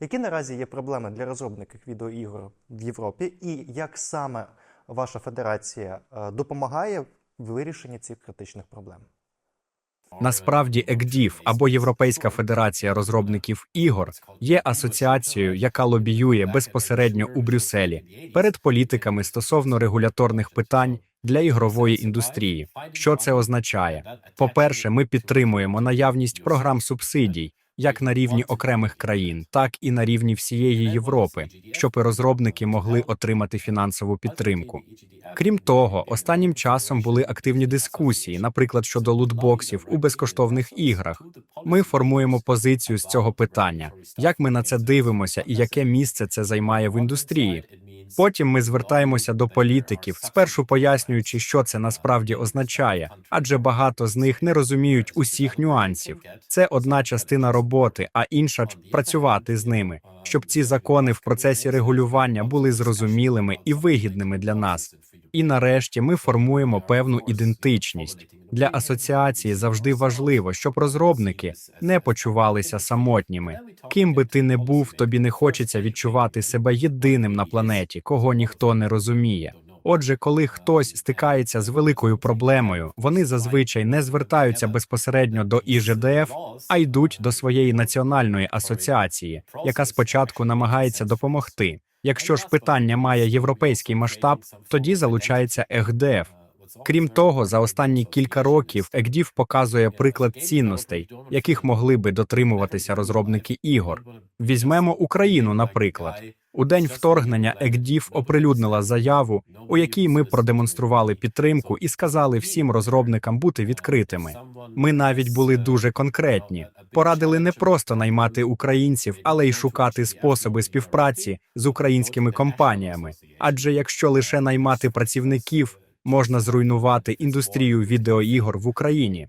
Які наразі є проблеми для розробників відеоігор в Європі, і як саме ваша федерація е, допомагає в вирішенні цих критичних проблем? Насправді, ЕКДІФ або Європейська федерація розробників ігор є асоціацією, яка лобіює безпосередньо у Брюсселі перед політиками стосовно регуляторних питань для ігрової індустрії. Що це означає? По-перше, ми підтримуємо наявність програм субсидій як на рівні окремих країн, так і на рівні всієї Європи, щоб розробники могли отримати фінансову підтримку. Крім того, останнім часом були активні дискусії, наприклад, щодо лутбоксів у безкоштовних іграх. Ми формуємо позицію з цього питання, як ми на це дивимося і яке місце це займає в індустрії. Потім ми звертаємося до політиків, спершу пояснюючи, що це насправді означає, адже багато з них не розуміють усіх нюансів. Це одна частина роботи, а інша працювати з ними, щоб ці закони в процесі регулювання були зрозумілими і вигідними для нас. І нарешті ми формуємо певну ідентичність. Для асоціації завжди важливо, щоб розробники не почувалися самотніми. Ким би ти не був, тобі не хочеться відчувати себе єдиним на планеті, кого ніхто не розуміє. Отже, коли хтось стикається з великою проблемою, вони зазвичай не звертаються безпосередньо до ІЖДФ, а йдуть до своєї національної асоціації, яка спочатку намагається допомогти. Якщо ж питання має європейський масштаб, тоді залучається ЕГДФ. Крім того, за останні кілька років ЕГДІФ показує приклад цінностей, яких могли би дотримуватися розробники ігор. Візьмемо Україну, наприклад. У день вторгнення ЕГДІФ оприлюднила заяву, у якій ми продемонстрували підтримку і сказали всім розробникам бути відкритими. Ми навіть були дуже конкретні. Порадили не просто наймати українців, але й шукати способи співпраці з українськими компаніями. Адже якщо лише наймати працівників, можна зруйнувати індустрію відеоігор в Україні.